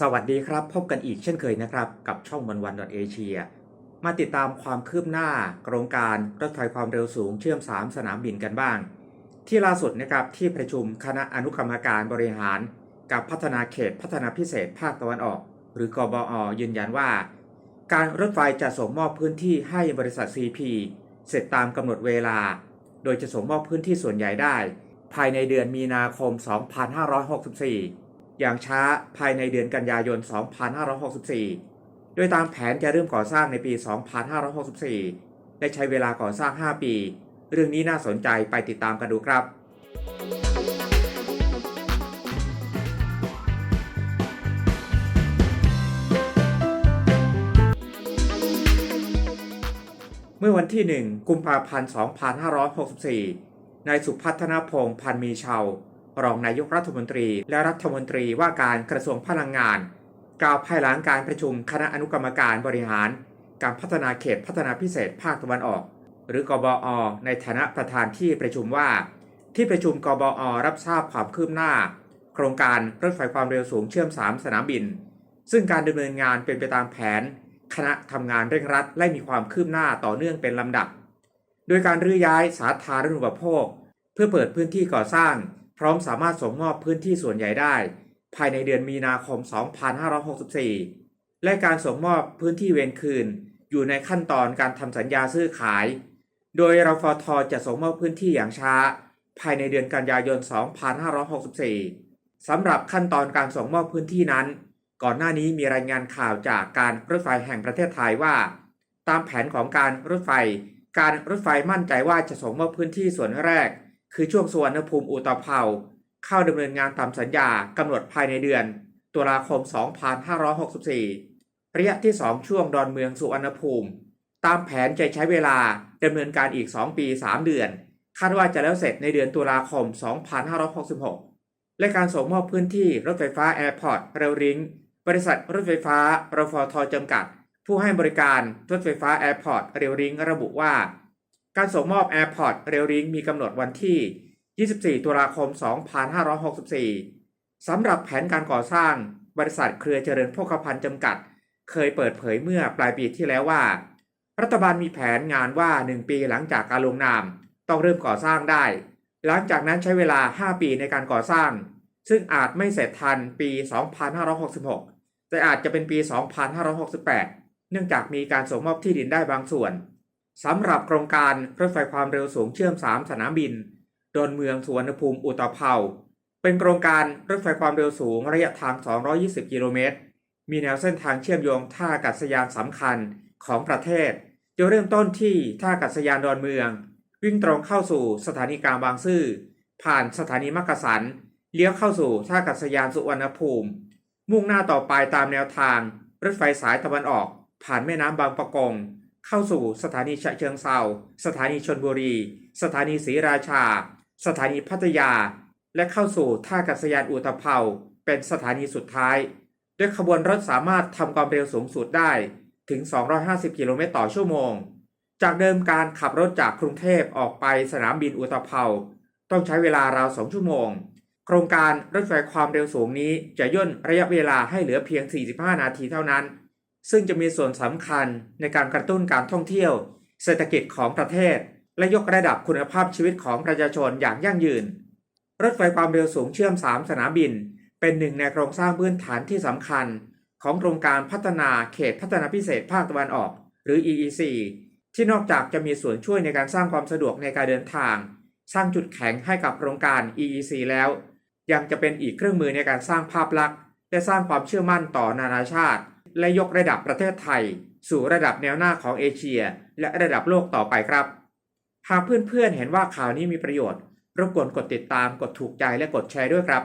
สวัสดีครับ พบกันอีกเช่นเคยนะครับ กับช่องวันวันเอเชียมาติดตามความคืบหน้าโครงการรถไฟความเร็วสูงเชื่อม 3 สนามบินกันบ้าง ที่ล่าสุดนะครับที่ประชุมคณะอนุกรรมการบริหาร กับพัฒนาเขตพัฒนาพิเศษภาคตะวันออก หรือกบอ ยืนยันว่า การรถไฟจะส่งมอบพื้นที่ให้บริษัท CP เสร็จตามกำหนดเวลา โดยจะส่งมอบพื้นที่ส่วนใหญ่ได้ ภายในเดือนมีนาคม 2564 อย่างช้าภายในเดือนกันยายน 2564 โดยตามแผนจะเริ่มก่อสร้างในปี 2564และใช้เวลาก่อสร้าง 5 ปี เรื่องนี้น่าสนใจไปติดตามกันดูครับ เมื่อวันที่ 1 กุมภาพันธ์ 2564 นายสุพัฒนพงศ์พันมีชาว รองนายกรัฐมนตรี และรัฐมนตรีว่าการกระทรวงพลังงาน กล่าวภายหลังการประชุมคณะอนุกรรมการบริหาร การพัฒนาเขตพัฒนาพิเศษภาคตะวันออก หรือกบอ ในฐานะประธานที่ประชุมว่า ที่ประชุมกบอ รับทราบความคืบหน้า โครงการรถไฟความเร็วสูงเชื่อม 3 สนามบิน ซึ่งการดำเนินงานเป็นไปตามแผน คณะทำงานเร่งรัดและมีความคืบหน้าต่อเนื่องเป็นลำดับ โดยการรื้อย้ายสาธารณูปโภค เพื่อเปิดพื้นที่ก่อสร้าง พร้อมสามารถส่งมอบพื้นที่ส่วนใหญ่ได้ ภายในเดือนมีนาคม 2564 และการส่งมอบพื้นที่เวรคืน อยู่ในขั้นตอนการทำสัญญาซื้อขาย โดยรฟทจะส่งมอบพื้นที่อย่างช้า ภายในเดือนกันยายน 2564 สำหรับขั้นตอนการส่งมอบพื้นที่นั้น ก่อนหน้านี้มีรายงานข่าวจากการรถไฟแห่งประเทศไทยว่า ตามแผนของการรถไฟ การรถไฟมั่นใจว่าจะส่งมอบพื้นที่ส่วนแรก คือช่วงสุวรรณภูมิอุตภเปาเข้าดำเนินงานตามสัญญากำหนดภายในเดือน ตุลาคม 2564 ระยะที่ 2 ช่วงดอนเมืองสุวรรณภูมิ ตามแผนจะใช้เวลาดำเนินการอีก 2 ปี 3 เดือน คาดว่าจะแล้วเสร็จในเดือนตุลาคม 2566 และการส่งมอบพื้นที่รถไฟฟ้าแอร์พอร์ตเรลริงบริษัทรถไฟฟ้ารฟทจำกัด ผู้ให้บริการรถไฟฟ้าแอร์พอร์ตเรลริงระบุว่า การส่งมอบแอร์พอร์ตเรลริงมีกำหนดวันที่ 24 ตุลาคม 2564 สำหรับแผนการก่อสร้างบริษัทเครือเจริญโภคภัณฑ์จำกัด เคยเปิดเผยเมื่อปลายปีที่แล้วว่า รัฐบาลมีแผนงานว่า 1 ปีหลังจากการลงนาม ต้องเริ่มก่อสร้างได้ หลังจากนั้นใช้เวลา 5 ปีในการก่อสร้าง ซึ่งอาจไม่เสร็จทันปี 2566 แต่อาจจะเป็นปี 2568 เนื่องจากมีการส่งมอบที่ดินได้บางส่วน สำหรับโครงการรถไฟความเร็วสูงเชื่อม 3 สนามบิน ดอนเมืองสุวรรณภูมิอุตภเปาเป็นโครงการรถไฟความเร็วสูงระยะทาง 220 กิโลเมตร มีแนวเส้นทางเชื่อมโยงท่าอากาศยานสำคัญของประเทศ จะเริ่มต้นที่ท่าอากาศยานดอนเมือง วิ่งตรงเข้าสู่สถานีกลางบางซื่อ ผ่านสถานีมักกะสัน เลี้ยวเข้าสู่ท่าอากาศยานสุวรรณภูมิ มุ่งหน้าต่อไปตามแนวทาง รถไฟสายตะวันออก ผ่านแม่น้ำบางปะกง เข้าสู่สถานีฉะเชิงเซาสถานีชนบุรี สถานีศรีราชา สถานีพัทยา และเข้าสู่ท่าอากาศยานอุตภเปาเป็นสถานีสุดท้าย ด้วยขบวนรถสามารถทำความเร็วสูงสุดได้ถึง 250 กิโลเมตรต่อชั่วโมง จากเดิมการขับรถจากกรุงเทพออกไปสนามบินอุตภเปาต้องใช้เวลาราว2ชั่วโมง โครงการรถไฟความเร็วสูงนี้จะย่นระยะเวลาให้เหลือเพียง 45 นาทีเท่านั้น ซึ่งจะมีส่วนสำคัญในการกระตุ้นการท่องเที่ยว เศรษฐกิจของประเทศ และยกระดับคุณภาพชีวิตของประชาชนอย่างยั่งยืน รถไฟความเร็วสูงเชื่อม 3 สนามบิน เป็นหนึ่งในโครงสร้างพื้นฐานที่สำคัญ ของโครงการพัฒนาเขตพัฒนาพิเศษภาคตะวันออก หรือ EEC ที่นอกจากจะมีส่วนช่วยในการสร้างความสะดวกในการเดินทาง สร้างจุดแข็งให้กับโครงการ EEC แล้ว ยังจะเป็นอีกเครื่องมือในการสร้างภาพลักษณ์และสร้างความเชื่อมั่นต่อนานาชาติ และยกระดับประเทศไทย สู่ระดับแนวหน้าของเอเชีย และระดับโลกต่อไปครับ หากเพื่อนๆเห็นว่าข่าวนี้มีประโยชน์ รบกวนกดติดตามกดถูกใจและกดแชร์ด้วยครับ